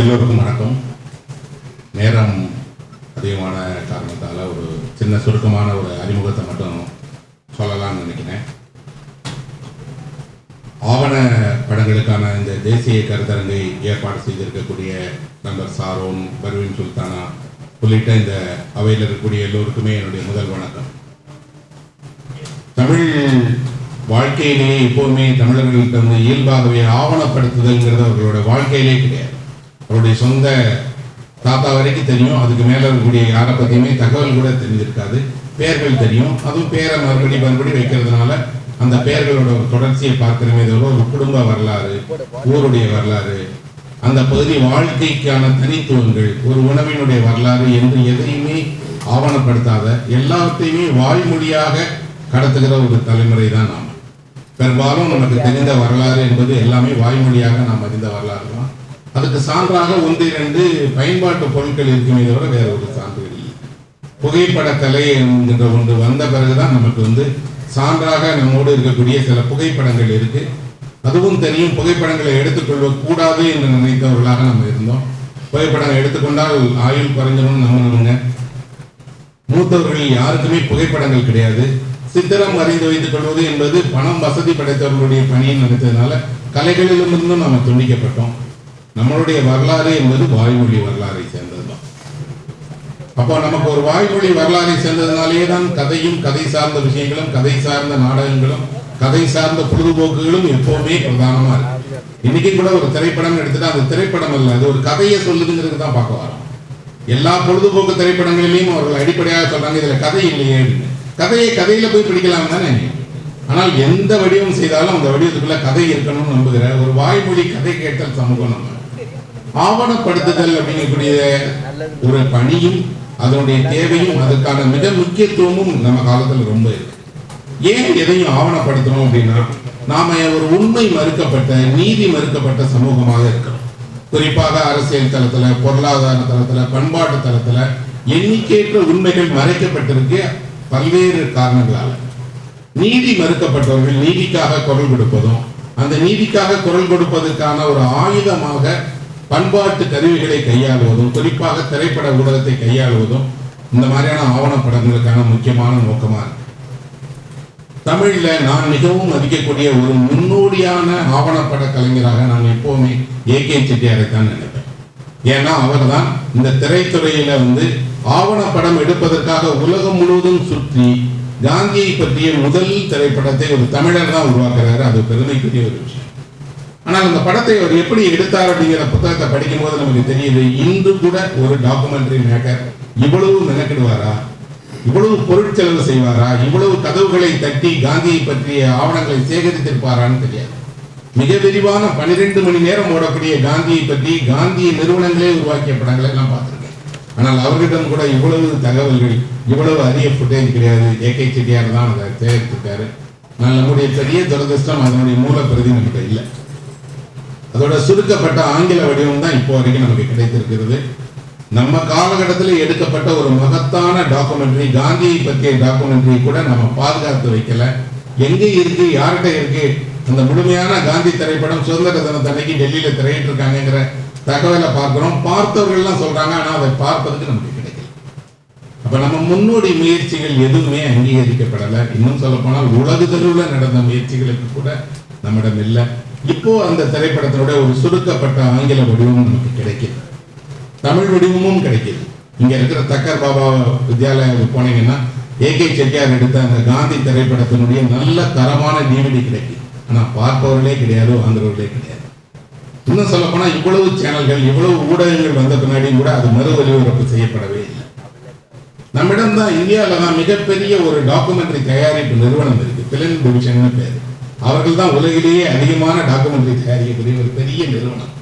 எல்லோருக்கும் வணக்கம். நேரம் அதிகமான காரணத்தால் ஒரு சின்ன சுருக்கமான ஒரு அறிமுகத்தை மட்டும் சொல்லலாம்னு நினைக்கிறேன். ஆவண படங்களுக்கான இந்த தேசிய கருத்தரங்கை ஏற்பாடு செய்திருக்கக்கூடிய நண்பர் சாரோன் பர்வீன் சுல்தானா உள்ளிட்ட இந்த அவையில் இருக்கக்கூடிய எல்லோருக்குமே என்னுடைய முதல் வணக்கம். தமிழ் வாழ்க்கையிலேயே எப்போவுமே தமிழர்களுக்கு வந்து இயல்பாகவே ஆவணப்படுத்துதல்ங்கிறது அவர்களோட வாழ்க்கையிலே கிடையாது. அவருடைய சொந்த தாத்தா வரைக்கும் தெரியும். அதுக்கு மேலே இருக்கக்கூடிய யாரை பற்றியுமே தகவல் கூட தெரிஞ்சிருக்காது. பெயர்கள் தெரியும். அதுவும் பேரை மறுபடி மறுபடி வைக்கிறதுனால அந்த பெயர்களோட தொடர்ச்சியை பார்க்கிறமே தவிர ஒரு குடும்ப வரலாறு ஊருடைய வரலாறு அந்த பகுதி வாழ்க்கைக்கான தனித்துவங்கள் ஒரு உணவினுடைய வரலாறு என்று எதையுமே ஆவணப்படுத்தாத எல்லாத்தையுமே வாய்மொழியாக கடத்துகிற ஒரு தலைமுறை தான் நாம். பெரும்பாலும் நமக்கு தெரிந்த வரலாறு என்பது எல்லாமே வாய்மொழியாக நாம் அறிந்த வரலாறு தான். அதுக்கு சான்றாக ஒன்று இரண்டு பயன்பாட்டு பொருட்கள் இருக்குமே தவிர வேற ஒரு சான்று இல்லை. புகைப்படக்கலை என்கின்ற ஒன்று வந்த பிறகுதான் நமக்கு வந்து சான்றாக நம்மோடு இருக்கக்கூடிய சில புகைப்படங்கள் இருக்கு. அதுவும் தெரியும் புகைப்படங்களை எடுத்துக்கொள்ள கூடாது என்று நினைத்தவர்களாக நம்ம இருந்தோம். புகைப்படம் எடுத்துக்கொண்டால் ஆயுள் குறைஞ்சிடும் நம்பினவங்க மூத்தவர்கள் யாருக்குமே புகைப்படங்கள் கிடையாது. சித்திரம் அறிந்து வைத்துக் கொள்வது என்பது பணம் வசதி படைத்தவர்களுடைய பணின்னு நினைத்ததுனால கலைகளிலிருந்தும் நம்ம துண்டிக்கப்பட்டோம். நம்மளுடைய வரலாறு என்பது வாய்மொழி வரலாறை சேர்ந்ததுதான். அப்போ நமக்கு ஒரு வாய்மொழி வரலாறை சேர்ந்ததுனாலேயே தான் கதையும் கதை சார்ந்த விஷயங்களும் கதை சார்ந்த நாடகங்களும் கதை சார்ந்த பொழுதுபோக்குகளும் எப்பவுமே பிரதானமா இருக்கு. இன்னைக்கு கூட ஒரு திரைப்படம் எடுத்துட்டா அந்த திரைப்படம் அல்ல அது ஒரு கதையை சொல்லுதுங்கிறது தான் பார்க்க வரோம். எல்லா பொழுதுபோக்கு திரைப்படங்களிலையும் அவர்கள் அடிப்படையாக சொல்றாங்க இதுல கதை இல்லையே கதையை கதையில போய் பிடிக்கலாம் தானே? ஆனால் எந்த வடிவம் செய்தாலும் அந்த வடிவத்துக்குள்ள கதை இருக்கணும்னு நம்புகிற ஒரு வாய்மொழி கதை கேட்டல் சமூகம் நம்ம. ஆவணப்படுத்துதல் அப்படிங்கக்கூடிய ஒரு பணியும் அதனுடைய தேவையும் அதற்கான மிக முக்கியத்துவமும் நம்ம காலத்துல ரொம்ப இருக்கு. ஏன் எதையும் ஆவணப்படுத்தணும் அப்படின்னா நாம ஒரு உண்மை மறுக்கப்பட்ட நீதி மறுக்கப்பட்ட சமூகமாக இருக்கிறோம் குறிப்பாக அரசியல் தளத்துல பொருளாதார தளத்துல பண்பாட்டு தளத்துல எண்ணிக்கையற்ற உண்மைகள் மறைக்கப்பட்டிருக்கு பல்வேறு காரணங்களால. நீதி மறுக்கப்பட்டவர்கள் நீதிக்காக குரல் கொடுப்பதும் அந்த நீதிக்காக குரல் கொடுப்பதற்கான ஒரு ஆயுதமாக பண்பாட்டு கருவிகளை கையாளுவதும் குறிப்பாக திரைப்பட ஊடகத்தை கையாளுவதும் இந்த மாதிரியான ஆவணப்படங்களுக்கான முக்கியமான நோக்கமாக இருக்கு. தமிழில் நான் மிகவும் மதிக்கக்கூடிய ஒரு முன்னோடியான ஆவணப்பட கலைஞராக நான் எப்போவுமே ஏ கே செட்டியாரை தான் நினைப்பேன். ஏன்னா அவர்தான் இந்த திரைத்துறையில் வந்து ஆவணப்படம் எடுப்பதற்காக உலகம் முழுவதும் சுற்றி காந்தியை பற்றிய முதல் திரைப்படத்தை ஒரு தமிழர் தான் உருவாக்குறாரு. அது பெருமைக்குரிய ஒரு விஷயம். ஆனால் அந்த படத்தை அவர் எப்படி எடுத்தார் அப்படிங்கிற புத்தகத்தை படிக்கும்போது நமக்கு தெரியுது இன்று கூட ஒரு டாக்குமெண்ட்ரி மேக்கர் இவ்வளவு மெனக்கிடுவாரா? இவ்வளவு பொருட்செலவு செய்வாரா? இவ்வளவு கதவுகளை தட்டி காந்தியை பற்றிய ஆவணங்களை சேகரித்திருப்பாரான்னு தெரியாது. மிக விரிவான பனிரெண்டு மணி நேரம் ஓடக்கூடிய காந்தியை பற்றி காந்திய நிறுவனங்களே உருவாக்கிய படங்களை எல்லாம் பார்த்துருக்கேன். ஆனால் அவர்களிடம் கூட இவ்வளவு தகவல்கள் இவ்வளவு அரிய ஃபுட்டேஜ் கிடையாது. ஏகே செட்டியார் தான் அதை சேகரித்திருக்காரு நான் நம்முடைய பெரிய துரதிருஷ்டம் அதனுடைய மூல நமக்கு இல்லை. அதோட சுருக்கப்பட்ட ஆங்கில வடிவம் தான் இப்போ வரைக்கும் நமக்கு கிடைத்திருக்கிறது. நம்ம காலகட்டத்தில் எடுக்கப்பட்ட ஒரு மகத்தான டாக்குமெண்ட்ரி காந்தியை பற்றிய டாக்குமெண்ட்ரி கூட நம்ம பாதுகாத்து வைக்கல. எங்கே இருக்கு யார்கிட்ட இருக்கு அந்த முழுமையான காந்தி திரைப்படம் சுதந்திர தினத்தன்னைக்கு டெல்லியில திரையிட்டு இருக்காங்கிற தகவலை பார்க்குறோம். பார்த்தவர்கள்லாம் சொல்றாங்க ஆனால் அதை பார்ப்பதற்கு நமக்கு கிடைக்கல. அப்ப நம்ம முன்னோடி முயற்சிகள் எதுவுமே அங்கீகரிக்கப்படலை. இன்னும் சொல்ல போனால் உலக தெருவில் நடந்த முயற்சிகளுக்கு கூட நம்மிடம் இல்லை. இப்போ அந்த திரைப்படத்தினுடைய ஒரு சுருக்கப்பட்ட ஆங்கில வடிவம் நமக்கு கிடைக்குது. தமிழ் வடிவமும் கிடைக்குது. இங்க இருக்கிற தக்கர் பாபா வித்யாலயாவுக்கு போனீங்கன்னா ஏகே செட்டியார் எடுத்த அந்த காந்தி திரைப்படத்தினுடைய நல்ல தரமான டிவிடி கிடைக்குது. ஆனா பார்ப்பவர்களே கிடையாது வாங்குறவர்களே கிடையாது. இன்னும் சொல்ல போனா இவ்வளவு சேனல்கள் இவ்வளவு ஊடகங்கள் வந்த பின்னாடியும் கூட அது மறு ஒலிபரப்பு செய்யப்படவே இல்லை. நம்மிடம் தான் இந்தியாவில் தான் மிகப்பெரிய ஒரு டாக்குமெண்ட்ரி தயாரிப்பு நிறுவனம் இருக்கு. பிலிம் டிவிஷன் பேர். அவர்கள் தான் உலகிலேயே அதிகமான டாக்குமெண்ட்ரி தயாரிக்கக்கூடிய ஒரு பெரிய நிறுவனம்.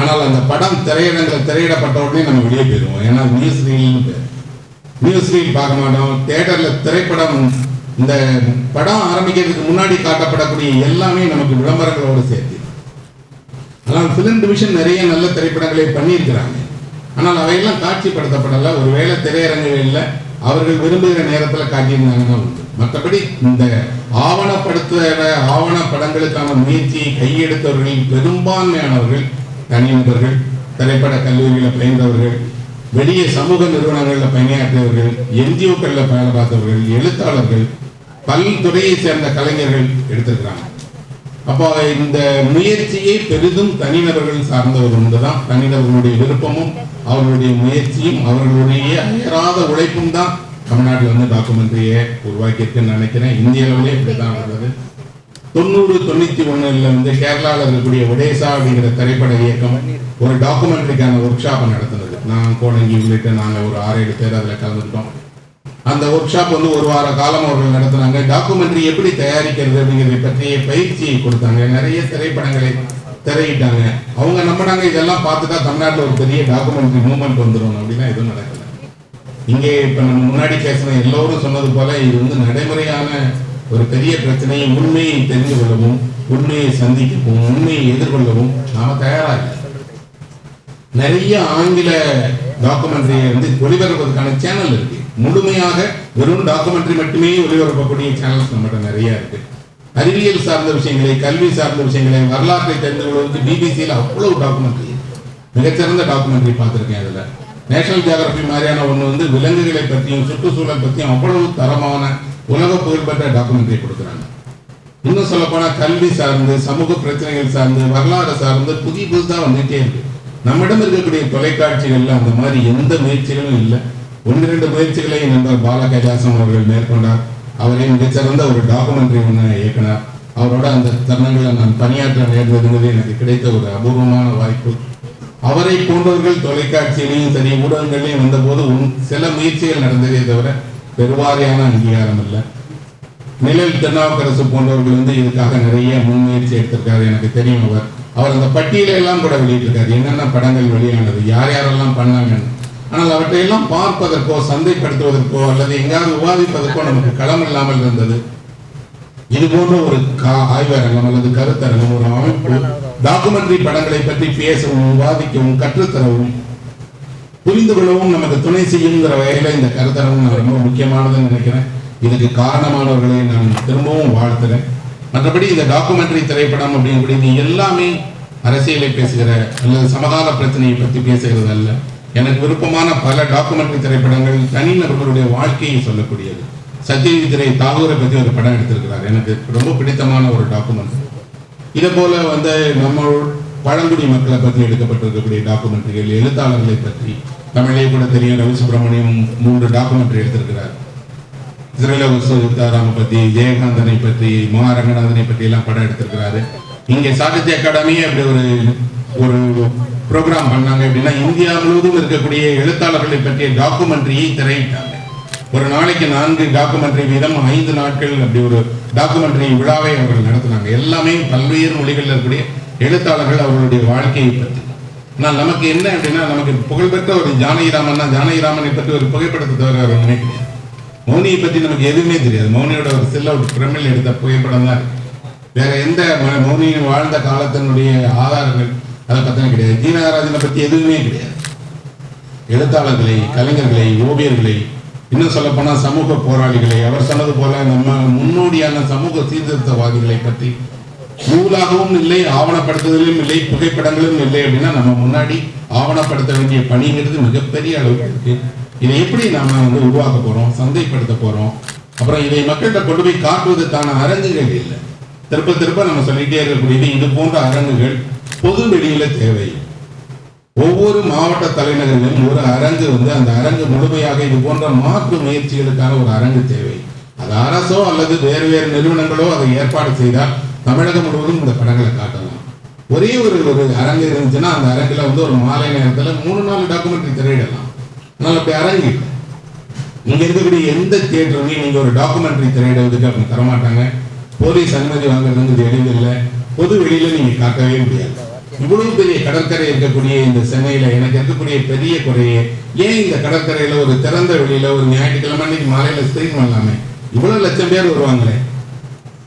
ஆனால் அந்த படம் திரையிடங்கள் திரையிடப்பட்ட உடனே நம்ம வெளியே போயிடுவோம். ஏன்னா நியூஸ் ரீல்னு பேர். நியூஸ் ரீல் பார்க்க மாட்டோம். தேட்டரில் திரைப்படம் இந்த படம் ஆரம்பிக்கிறதுக்கு முன்னாடி காட்டப்படக்கூடிய எல்லாமே நமக்கு விளம்பரங்களோடு சேர்த்து. ஆனால் ஃபிலிம் டிவிஷன் நிறைய நல்ல திரைப்படங்களை பண்ணியிருக்கிறாங்க. ஆனால் அவையெல்லாம் காட்சிப்படுத்தப்படலை. ஒருவேளை திரையரங்குகளில் அவர்கள் விரும்புகிற நேரத்தில் காட்டியிருந்தாங்க உண்டு. மற்றபடி இந்த ஆவணப்படுத்துகிற ஆவண படங்களுக்கான முயற்சியை கையெடுத்தவர்களில் பெரும்பான்மையானவர்கள் தனிநபர்கள் திரைப்பட கல்லூரியில் பயின்றவர்கள் வெளியே சமூக நிறுவனங்களில் பணியாற்றியவர்கள் என்ஜிஓக்களில் வேலை பார்த்தவர்கள் எழுத்தாளர்கள் பல்துறையை சேர்ந்த கலைஞர்கள் எடுத்திருக்கிறாங்க. அப்போ இந்த முயற்சியை பெரிதும் தனிநபர்கள் சார்ந்தவர் ஒன்றுதான் தான் தனிநபர்களுடைய விருப்பமும் அவர்களுடைய முயற்சியும் அவர்களுடைய அயராத உழைப்பும் தான் தமிழ்நாட்டில் வந்து டாக்குமெண்ட்ரியை உருவாக்கியிருக்குன்னு நினைக்கிறேன். இந்திய அளவிலே இப்படி தான் இருந்தது தொண்ணூறு தொண்ணூத்தி ஒண்ணுல வந்து கேரளாவில் இருக்கக்கூடிய ஒடேசா அப்படிங்கிற திரைப்பட இயக்கம் ஒரு டாக்குமெண்ட்ரிக்கான ஒர்க் ஷாப்பை நடத்துனது. நான் கோடங்கி உள்ளிட்ட நாங்கள் ஒரு ஆறு ஏழு பேர் அதில் கலந்துட்டோம் அந்த ஒர்க் ஷாப் வந்து ஒரு வார காலம் அவர்கள் நடத்துனாங்க. டாக்குமெண்ட்ரி எப்படி தயாரிக்கிறது அப்படிங்கிறதை பற்றிய பயிற்சியை கொடுத்தாங்க. நிறைய திரைப்படங்களை திரையிட்டாங்க. அவங்க நம்பினாங்க இதெல்லாம் பார்த்துட்டா தமிழ்நாட்டில் ஒரு பெரிய டாக்குமெண்ட்ரி மூவ்மெண்ட் வந்துடும் அப்படின்னா எதுவும் நடக்கல. இங்கே இப்போ நம்ம முன்னாடி பேசின எல்லோரும் சொன்னது போல இது வந்து நடைமுறையான ஒரு பெரிய பிரச்சனையை உண்மையை தெரிந்து கொள்ளவும் உண்மையை சந்திக்கவும் உண்மையை எதிர்கொள்ளவும் நாம தயாராக நிறைய ஆங்கில டாக்குமெண்ட்ரியை வந்து ஒளிபரப்பதற்கான சேனல் இருக்கு. முழுமையாக வெறும் டாக்குமெண்ட்ரி மட்டுமே ஒளிபரப்பக்கூடிய சேனல்ஸ் நம்மகிட்ட நிறைய இருக்கு. அறிவியல் சார்ந்த விஷயங்களை கல்வி சார்ந்த விஷயங்களை வரலாற்றை தெரிந்து கொள்வதற்கு பிபிசியில் அவ்வளவு டாக்குமெண்ட்ரி மிகச்சிறந்த டாக்குமெண்ட்ரி பார்த்துருக்கேன் அதில். நேஷனல் ஜியாகிரபி மாதிரியான ஒன்று வந்து விலங்குகளை பற்றியும் சுற்றுச்சூழல் பற்றியும் அவ்வளவு தரமான உலக புகழ்பெற்ற டாக்குமெண்ட்ரி கொடுக்குறாங்க. இன்னும் சொல்லப்போனால் கல்வி சார்ந்து சமூக பிரச்சனைகள் சார்ந்து வரலாறு சார்ந்து புதிய புதுசாக வந்துட்டே இருக்கு. நம்மிடம் இருக்கக்கூடிய தொலைக்காட்சிகளில் அந்த மாதிரி எந்த முயற்சிகளும் இல்லை. ஒன்று ரெண்டு முயற்சிகளை நண்பர் பால கைலாசம் அவர்கள் மேற்கொண்டார். அவரே மிகச்சிறந்த ஒரு டாக்குமெண்ட்ரி ஒன்று இயக்குனார். அவரோட அந்த தருணங்களை நான் பணியாற்ற நேர்ந்ததுங்கிறது எனக்கு கிடைத்த ஒரு அபூர்வமான வாய்ப்பு. அவரை போன்றவர்கள் தொலைக்காட்சியிலையும் சரி ஊடகங்களையும் வந்தபோது சில முயற்சிகள் நடந்ததே தவிர பெருவாரியான அங்கீகாரம் இல்லை. நிழல் திருநாவுக்கரசு போன்றவர்கள் வந்து இதுக்காக நிறைய முன்முயற்சி எடுத்திருக்காரு எனக்கு தெரியும் அவர். அவர் அந்த பட்டியலை எல்லாம் கூட வெளியிட்டிருக்காரு. என்னென்ன படங்கள் வெளியானது யார் யாரெல்லாம் பண்ணாங்கன்னு. ஆனால் அவற்றையெல்லாம் பார்ப்பதற்கோ சந்தைப்படுத்துவதற்கோ அல்லது எங்காவது விவாதிப்பதற்கோ நமக்கு களம் இல்லாமல் இருந்தது. இது போன்ற ஒரு ஆய்வரங்கம் அல்லது கருத்தரங்கம் ஒரு அமைப்பு டாக்குமெண்ட்ரி படங்களை பற்றி பேசவும் விவாதிக்கவும் கற்றுத்தரவும் புரிந்து கொள்ளவும் நமக்கு துணை செய்யுங்கிற வகையில இந்த கருத்தரங்கம் நான் ரொம்ப முக்கியமானதுன்னு நினைக்கிறேன். இதுக்கு காரணமானவர்களை நான் திரும்பவும் வாழ்த்துறேன். மற்றபடி இந்த டாக்குமெண்ட்ரி திரைப்படம் அப்படின்னு எல்லாமே அரசியலை பேசுகிற அல்லது சமகால பிரச்சனையை பற்றி பேசுகிறது அல்ல. எனக்கு விருப்பமான பல டாக்குமெண்ட்ரி திரைப்படங்கள் தனிநபர்களுடைய வாழ்க்கையை சொல்லக்கூடியது. சத்யஜித் திரை தாகூரை பற்றி ஒரு படம் எடுத்திருக்கிறார். எனக்கு ரொம்ப பிடித்தமான ஒரு டாக்குமெண்ட்ரி இதே போல வந்து நம்ம பழங்குடி மக்களை பற்றி எடுக்கப்பட்டிருக்கக்கூடிய டாக்குமெண்ட்ரிகள் எழுத்தாளர்களை பற்றி தமிழே கூட தெரியும். ரவி சுப்பிரமணியம் மூன்று டாக்குமெண்ட்ரி எடுத்திருக்கிறார். சிறலவசுத்தாராம பற்றி ஜெயகாந்தனை பற்றி மகாரங்கநாதனை பற்றி எல்லாம் படம் எடுத்திருக்கிறாரு. இங்கே சாகித்ய அகாடமி அப்படி ஒரு ஒரு ப்ரோக்ராம் பண்ணாங்க அப்படின்னா இந்தியா முழுவதும் இருக்கக்கூடிய எழுத்தாளர்களை பற்றிய டாக்குமெண்ட்ரியை திரையிட்டாங்க. ஒரு நாளைக்கு நான்கு டாக்குமெண்ட்ரி வீதம் ஐந்து நாட்கள் அப்படி ஒரு டாக்குமெண்ட்ரி விழாவை அவர்கள் நடத்தினாங்க. எல்லாமே பல்வேறு மொழிகளில் இருக்கக்கூடிய எழுத்தாளர்கள் அவர்களுடைய வாழ்க்கையை பற்றி. ஆனால் நமக்கு என்ன அப்படின்னா நமக்கு புகழ்பெற்ற ஒரு ஜானகிராமன்னா ஜானகிராமனை பற்றி ஒரு புகைப்படத்தை தவிர அவர் நினைக்கிறேன் மௌனியை பற்றி நமக்கு எதுவுமே தெரியாது. மௌனியோட ஒரு சில்ல ஒரு பிரமிழ் எடுத்த புகைப்படம் தான் இருக்கு. வேற எந்த ம- மௌனியின் வாழ்ந்த காலத்தினுடைய ஆதாரங்கள் அதை பற்றின கிடையாது. ஜீனராஜனை பற்றி எதுவுமே கிடையாது. எழுத்தாளர்களை கலைஞர்களை ஓவியர்களை இன்னும் சொல்லப்போனால் சமூக போராளிகளை அவர் சொன்னது போல நம்ம முன்னோடியான சமூக சீர்திருத்தவாதிகளை பற்றி நூலாகவும் இல்லை ஆவணப்படுத்துதலும் இல்லை புகைப்படங்களும் இல்லை அப்படின்னா நம்ம முன்னாடி ஆவணப்படுத்த வேண்டிய பணிங்கிறது மிகப்பெரிய அளவுக்கு இருக்கு. இதை எப்படி நாம வந்து உருவாக்க போறோம் சந்தைப்படுத்த போறோம்? அப்புறம் இதை மக்கள்கிட்ட கொண்டு போய் காட்டுவதற்கான அரங்குகள் இல்லை. திருப்ப திருப்ப நம்ம சொல்லிட்டே இருக்கக்கூடியது இது போன்ற அரங்குகள் பொது வெளியில தேவை. ஒவ்வொரு மாவட்ட தலைநகரிலும் ஒரு அரங்கு வந்து அந்த அரங்கு முழுமையாக இது போன்ற மாற்று முயற்சிகளுக்கான ஒரு அரங்கு தேவை. அது அரசோ அல்லது வேறு வேறு நிறுவனங்களோ அதை ஏற்பாடு செய்தால் தமிழகம் முழுவதும் இந்த படங்களை காட்டலாம். ஒரே ஒரு ஒரு அரங்கு இருந்துச்சுன்னா அந்த அரங்குல வந்து ஒரு மாலை நேரத்துல மூணு நாலு டாக்குமெண்ட்ரி திரையிடலாம். ஆனால் அப்படி அரங்கு இல்லை. இங்க இருக்கக்கூடிய எந்த தியேட்டருமே நீங்க ஒரு டாக்குமெண்ட்ரி திரையிடுவதுக்கு அப்படி தரமாட்டாங்க. போலீஸ் அனுமதி வாங்குறதுங்கிறது எளிதில்லை பொது வெளியில நீங்க காக்கவே முடியாது. இவ்வளவு பெரிய கடற்கரை இருக்கக்கூடிய இந்த சென்னையில எனக்கு இருக்கக்கூடிய பெரிய குறையே ஏன் இந்த கடற்கரையில ஒரு திறந்த வெளியில ஒரு ஞாயிற்றுக்கிழமை அன்னைக்கு மாலையில ஸ்கிரீன் பண்ணலாமே? இவ்வளவு லட்சம் பேர் வருவாங்களே.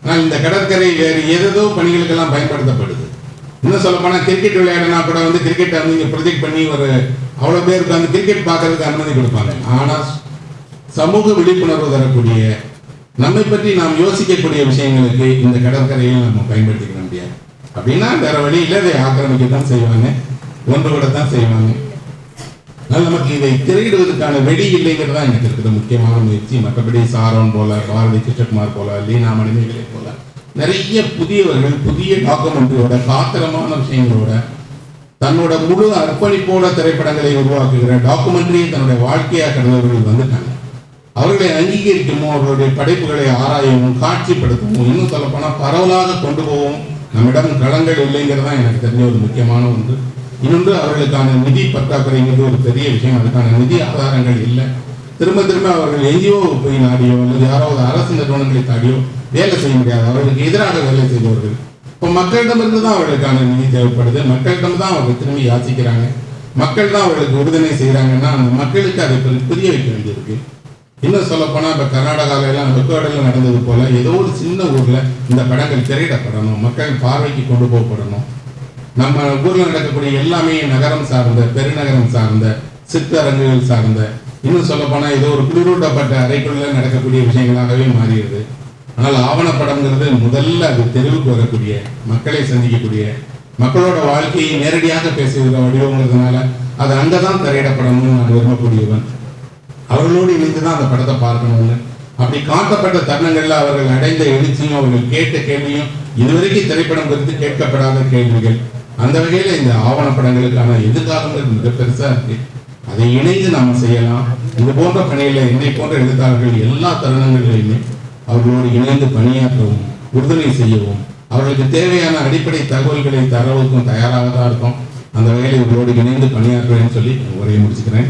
ஆனால் இந்த கடற்கரை வேறு ஏதேதோ பணிகளுக்கெல்லாம் பயன்படுத்தப்படுது. இன்னும் சொல்ல போனா கிரிக்கெட் விளையாடினா கூட வந்து கிரிக்கெட் வந்து இங்க ப்ரொஜெக்ட் பண்ணி ஒரு அவ்வளவு பேருக்கு வந்து கிரிக்கெட் பார்க்கறதுக்கு அனுமதி கொடுப்பாங்க. ஆனா சமூக விழிப்புணர்வு தரக்கூடிய நம்மை பற்றி நாம் யோசிக்கக்கூடிய விஷயங்களுக்கு இந்த கடற்கரையை நம்ம பயன்படுத்திக்க முடியாது. அப்படின்னா வேற வழி இல்லை இதை ஆக்கிரமிக்க தான் செய்வாங்க ஒன்று தான் செய்வாங்க. அதனால் நமக்கு இதை திரையிடுவதற்கான வெடி இல்லைங்கிறது தான் எனக்கு இருக்கிற முக்கியமான முயற்சி. மற்றபடி சாரோன் போல பாரதி கிருஷ்ணகுமார் போல லீனா மணிமேகலை போல நிறைய புதியவர்கள் புதிய டாக்குமெண்ட்ரியோட காத்திரமான விஷயங்களோட தன்னோட முழு அர்ப்பணிப்போட திரைப்படங்களை உருவாக்குகிற டாக்குமெண்ட்ரியை தன்னுடைய வாழ்க்கையாக கடந்தவர்கள் வந்துட்டாங்க. அவர்களை அங்கீகரிக்கவும் அவர்களுடைய படைப்புகளை ஆராயவும் காட்சிப்படுத்தவும் இன்னும் சொல்லப்போனால் பரவலாக கொண்டு போவோம் நம்மிடம் களங்கள் இல்லைங்கிறது தான் எனக்கு தெரிஞ்ச ஒரு முக்கியமான ஒன்று. இன்னொன்று அவர்களுக்கான நிதி பற்றாக்குறைங்கிறது ஒரு பெரிய விஷயம். அதுக்கான நிதி ஆதாரங்கள் இல்லை. திரும்ப திரும்ப அவர்கள் எங்கேயோ போய் நாடியோ அல்லது யாராவது அரசு நிறுவனங்களை தாடியோ வேலை செய்ய முடியாது. அவர்களுக்கு எதிராக வேலை செய்வார்கள் இப்போ மக்களிடமிருந்து தான் அவர்களுக்கான நிதி தேவைப்படுது. மக்களிடம் தான் அவர்கள் திரும்பி யாசிக்கிறாங்க. மக்கள் தான் அவர்களுக்கு உறுதுணை செய்கிறாங்கன்னா அந்த மக்களுக்கு அதை புரிய வைக்க வேண்டியிருக்கு. இன்னும் சொல்லப்போனால் இப்போ கர்நாடகாவில எல்லாம் நடந்தது போல ஏதோ ஒரு சின்ன ஊரில் இந்த படங்கள் திரையிடப்படணும் மக்கள் பார்வைக்கு கொண்டு போகப்படணும். நம்ம ஊரில் நடக்கக்கூடிய எல்லாமே நகரம் சார்ந்த பெருநகரம் சார்ந்த சிற்றரங்குகள் சார்ந்த இன்னும் சொல்லப்போனால் ஏதோ ஒரு குளிரூட்டப்பட்ட அறைக்குள்ள நடக்கக்கூடிய விஷயங்களாகவே மாறிடுது. ஆனால் ஆவணப்படம்ங்கிறது முதல்ல அது தெருவுக்கு வரக்கூடிய மக்களை சந்திக்கக்கூடிய மக்களோட வாழ்க்கையை நேரடியாக பேசுகிற வடிவங்கிறதுனால அது அங்கே தான் திரையிடப்படணும்னு நான் விரும்பக்கூடியவன். அவர்களோடு இணைந்து தான் அந்த படத்தை பார்க்கணும்னு அப்படி காட்டப்பட்ட தருணங்கள்ல அவர்கள் அடைந்த எழுச்சியும் அவர்கள் கேட்ட கேள்வியும் இதுவரைக்கும் திரைப்படம் குறித்து கேட்கப்படாத கேள்விகள். அந்த வகையில இந்த ஆவணப்படங்களுக்கான எதிர்காலங்கள் மிக பெருசா இருக்கு. அதை இணைந்து நாம செய்யலாம். இது போன்ற பணிகளை என்னை போன்ற எழுத்தாளர்கள் எல்லா தருணங்களிலுமே அவர்களோடு இணைந்து பணியாற்றவும் உறுதுணை செய்யவும் அவர்களுக்கு தேவையான அடிப்படை தகவல்களை தரவுக்கும் தயாராக தான் இருக்கும் அந்த வகையில் இவர்களோடு இணைந்து பணியாற்றுவேன்னு சொல்லி உரையை முடிச்சுக்கிறேன்.